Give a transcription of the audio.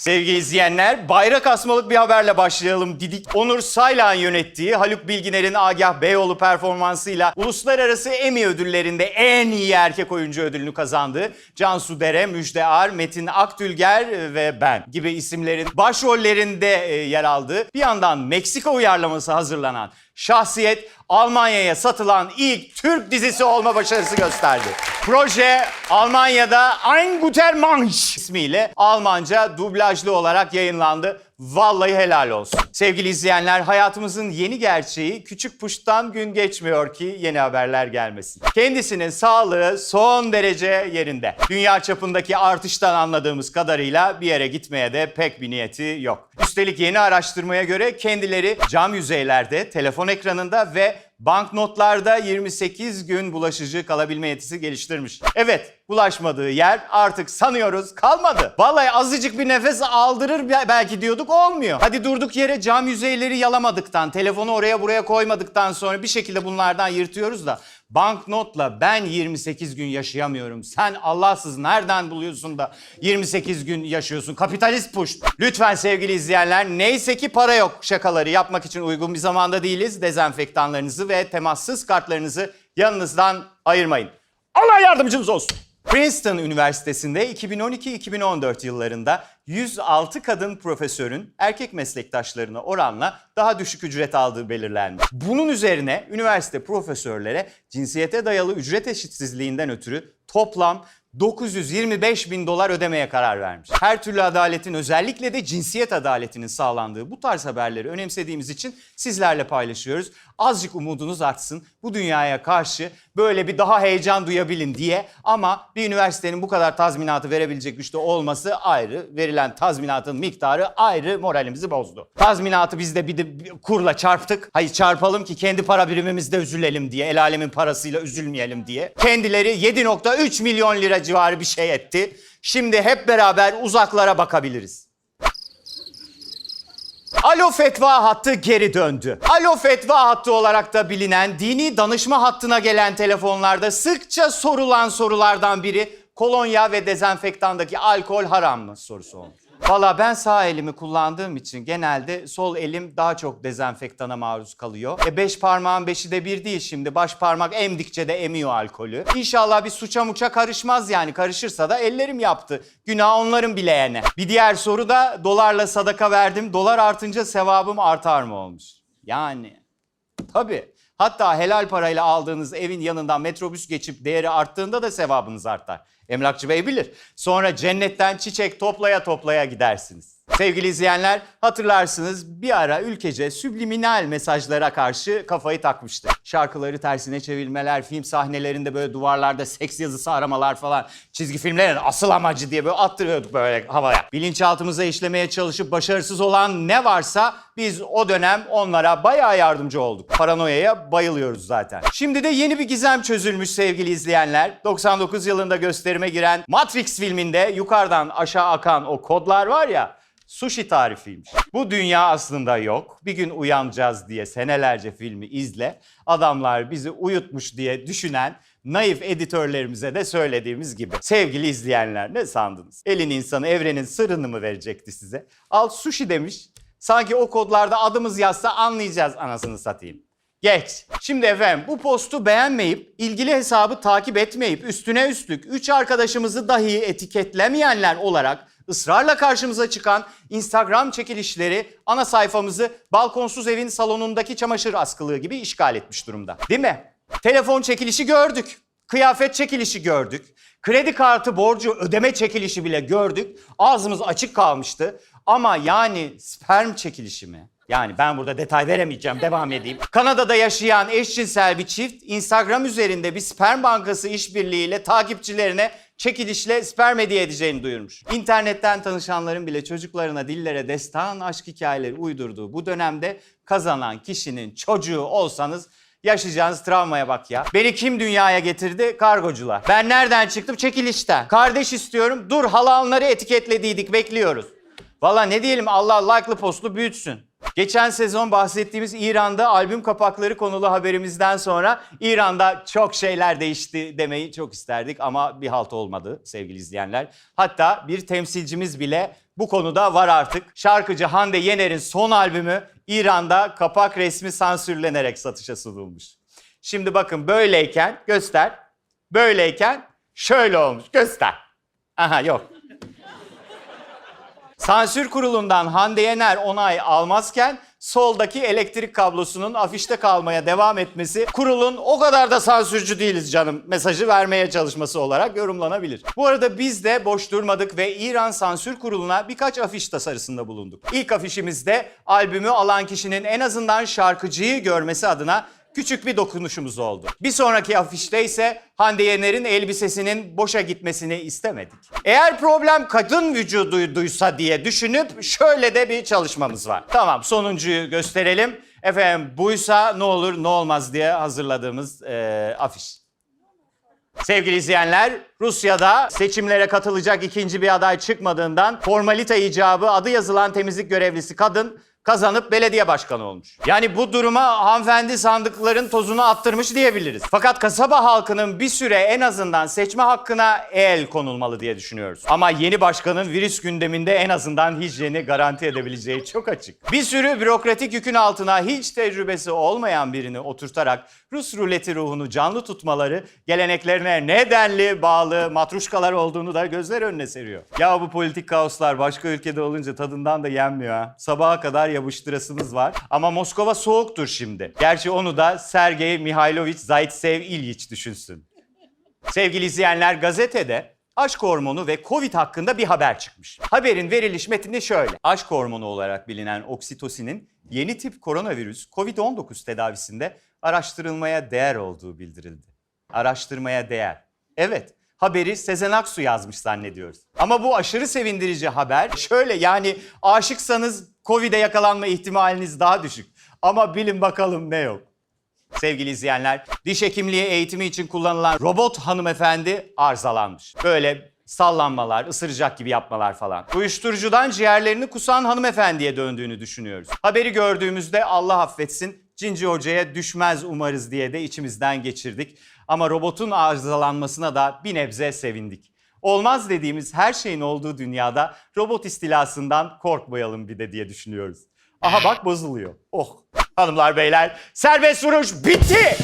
Sevgili izleyenler, bayrak asmalık bir haberle başlayalım dedik. Onur Saylan yönettiği Haluk Bilginer'in Agah Beyoğlu performansıyla uluslararası Emmy ödüllerinde en iyi erkek oyuncu ödülünü kazandı. Cansu Dere, Müjde Ar, Metin Akdülger ve ben gibi isimlerin başrollerinde e, yer aldığı bir yandan Meksika uyarlaması hazırlanan Şahsiyet Almanya'ya satılan ilk Türk dizisi olma başarısı gösterdi. Proje Almanya'da Ein guter Mensch ismiyle Almanca dublajlı olarak yayınlandı. Vallahi helal olsun. Sevgili izleyenler hayatımızın yeni gerçeği küçük puştan gün geçmiyor ki yeni haberler gelmesin. Kendisinin sağlığı son derece yerinde. Dünya çapındaki artıştan anladığımız kadarıyla bir yere gitmeye de pek bir niyeti yok. Üstelik yeni araştırmaya göre kendileri cam yüzeylerde, telefon ekranında ve banknotlarda 28 gün bulaşıcı kalabilme yetisi geliştirmiş. Evet, bulaşmadığı yer artık sanıyoruz kalmadı. Vallahi azıcık bir nefes aldırır be- belki diyorduk olmuyor. Hadi durduk yere cam yüzeyleri yalamadıktan, telefonu oraya buraya koymadıktan sonra bir şekilde bunlardan yırtıyoruz da banknotla ben 28 gün yaşayamıyorum. Sen Allahsız nereden buluyorsun da 28 gün yaşıyorsun? Kapitalist puş. Lütfen sevgili izleyenler neyse ki para yok şakaları yapmak için uygun bir zamanda değiliz. Dezenfektanlarınızı ve temassız kartlarınızı yanınızdan ayırmayın. Allah yardımcınız olsun. Princeton Üniversitesi'nde 2012-2014 yıllarında 106 kadın profesörün erkek meslektaşlarına oranla daha düşük ücret aldığı belirlenmiş. Bunun üzerine üniversite profesörlere cinsiyete dayalı ücret eşitsizliğinden ötürü toplam 925 bin dolar ödemeye karar vermiş. Her türlü adaletin özellikle de cinsiyet adaletinin sağlandığı bu tarz haberleri önemsediğimiz için sizlerle paylaşıyoruz. Azıcık umudunuz artsın bu dünyaya karşı böyle bir daha heyecan duyabilin diye ama bir üniversitenin bu kadar tazminatı verebilecek güçte olması ayrı. Verilen tazminatın miktarı ayrı moralimizi bozdu. Tazminatı biz de bir de bir kurla çarptık. Hayır çarpalım ki kendi para birimimizde üzülelim diye. El alemin parasıyla üzülmeyelim diye. Kendileri 7.3 milyon lira civarı bir şey etti. Şimdi hep beraber uzaklara bakabiliriz. Alo Fetva hattı geri döndü. Alo Fetva hattı olarak da bilinen dini danışma hattına gelen telefonlarda sıkça sorulan sorulardan biri kolonya ve dezenfektandaki alkol haram mı sorusu olmuş. Valla ben sağ elimi kullandığım için genelde sol elim daha çok dezenfektana maruz kalıyor. E beş parmağın beşi de bir değil şimdi. Baş parmak emdikçe de emiyor alkolü. İnşallah bir suça muça karışmaz yani. Karışırsa da ellerim yaptı. Günah onların bileyene. Bir diğer soru da dolarla sadaka verdim. Dolar artınca sevabım artar mı olmuş? Yani tabii. Hatta helal parayla aldığınız evin yanından metrobüs geçip değeri arttığında da sevabınız artar. Emlakçı Bey bilir. Sonra cennetten çiçek toplaya toplaya gidersiniz. Sevgili izleyenler hatırlarsınız bir ara ülkece subliminal mesajlara karşı kafayı takmıştı. Şarkıları tersine çevirmeler, film sahnelerinde böyle duvarlarda seks yazısı aramalar falan. Çizgi filmlerin asıl amacı diye böyle attırıyorduk böyle havaya. Bilinçaltımıza işlemeye çalışıp başarısız olan ne varsa biz o dönem onlara bayağı yardımcı olduk. Paranoyaya bayılıyoruz zaten. Şimdi de yeni bir gizem çözülmüş sevgili izleyenler. 99 yılında gösterime giren Matrix filminde yukarıdan aşağı akan o kodlar var ya Sushi tarifiymiş. Bu dünya aslında yok. Bir gün uyanacağız diye senelerce filmi izle. Adamlar bizi uyutmuş diye düşünen naif editörlerimize de söylediğimiz gibi. Sevgili izleyenler ne sandınız? Elin insanı evrenin sırrını mı verecekti size? Al sushi demiş. Sanki o kodlarda adımız yazsa anlayacağız anasını satayım. Geç. Şimdi efendim bu postu beğenmeyip, ilgili hesabı takip etmeyip, üstüne üstlük 3 arkadaşımızı dahi etiketlemeyenler olarak ısrarla karşımıza çıkan Instagram çekilişleri ana sayfamızı balkonsuz evin salonundaki çamaşır askılığı gibi işgal etmiş durumda. Değil mi? Telefon çekilişi gördük. Kıyafet çekilişi gördük. Kredi kartı borcu ödeme çekilişi bile gördük. Ağzımız açık kalmıştı. Ama yani sperm çekilişi mi? Yani ben burada detay veremeyeceğim, devam edeyim. Kanada'da yaşayan eşcinsel bir çift Instagram üzerinde bir sperm bankası işbirliğiyle takipçilerine çekilişle sperm hediye edeceğini duyurmuş. İnternetten tanışanların bile çocuklarına dillere destan aşk hikayeleri uydurduğu bu dönemde kazanan kişinin çocuğu olsanız Yaşayacağınız travmaya bak ya. Beni kim dünyaya getirdi? Kargocular. Ben nereden çıktım? Çekilişten. Kardeş istiyorum. Dur halanları etiketlediydik bekliyoruz. Valla ne diyelim Allah like'lı postlu büyütsün. Geçen sezon bahsettiğimiz İran'da albüm kapakları konulu haberimizden sonra İran'da çok şeyler değişti demeyi çok isterdik ama bir halt olmadı sevgili izleyenler. Hatta bir temsilcimiz bile Bu konuda var artık. Şarkıcı Hande Yener'in son albümü İran'da kapak resmi sansürlenerek satışa sunulmuş. Şimdi bakın böyleyken göster. Böyleyken şöyle olmuş. Göster. Aha yok. Sansür kurulundan Hande Yener onay almazken soldaki elektrik kablosunun afişte kalmaya devam etmesi kurulun o kadar da sansürcü değiliz canım mesajı vermeye çalışması olarak yorumlanabilir. Bu arada biz de boş durmadık ve İran Sansür Kurulu'na birkaç afiş tasarısında bulunduk. İlk afişimizde albümü alan kişinin en azından şarkıcıyı görmesi adına küçük bir dokunuşumuz oldu. Bir sonraki afişte ise Hande Yener'in elbisesinin boşa gitmesini istemedik. Eğer problem kadın vücuduysa diye düşünüp şöyle de bir çalışmamız var. Tamam sonuncuyu gösterelim. Efendim buysa ne olur ne olmaz diye hazırladığımız eee, afiş. Sevgili izleyenler, Rusya'da seçimlere katılacak ikinci bir aday çıkmadığından formalite icabı adı yazılan temizlik görevlisi kadın kazanıp belediye başkanı olmuş. Yani bu duruma hanımefendi sandıkların tozunu attırmış diyebiliriz. Fakat kasaba halkının bir süre en azından seçme hakkına el konulmalı diye düşünüyoruz. Ama yeni başkanın virüs gündeminde en azından hijyeni garanti edebileceği çok açık. Bir sürü bürokratik yükün altına hiç tecrübesi olmayan birini oturtarak Rus ruleti ruhunu canlı tutmaları geleneklerine ne denli bağlı matruşkalar olduğunu da gözler önüne seriyor. Ya bu politik kaoslar başka ülkede olunca tadından da yenmiyor ha. Sabaha kadar yapıştırasınız var. Ama Moskova soğuktur şimdi. Gerçi onu da Sergey Mihailovich Zaitsev İlyich düşünsün. Sevgili izleyenler gazetede aşk hormonu ve Covid hakkında bir haber çıkmış. Haberin veriliş metni şöyle. Aşk hormonu olarak bilinen oksitosinin yeni tip koronavirüs Covid-19 tedavisinde araştırılmaya değer olduğu bildirildi. Araştırmaya değer. Evet, haberi Sezen Aksu yazmış zannediyoruz. Ama bu aşırı sevindirici haber şöyle yani aşıksanız Covid'e yakalanma ihtimaliniz daha düşük. Ama bilin bakalım ne yok. Sevgili izleyenler, diş hekimliği eğitimi için kullanılan robot hanımefendi arızalanmış. Böyle sallanmalar, ısıracak gibi yapmalar falan. Uyuşturucudan ciğerlerini kusan hanımefendiye döndüğünü düşünüyoruz. Haberi gördüğümüzde Allah affetsin Cinci Hoca'ya düşmez umarız diye de içimizden geçirdik. Ama robotun arızalanmasına da bir nebze sevindik. Olmaz dediğimiz her şeyin olduğu dünyada robot istilasından korkmayalım bir de diye düşünüyoruz. Aha bak bozuluyor. Oh. Hanımlar beyler serbest vuruş bitti.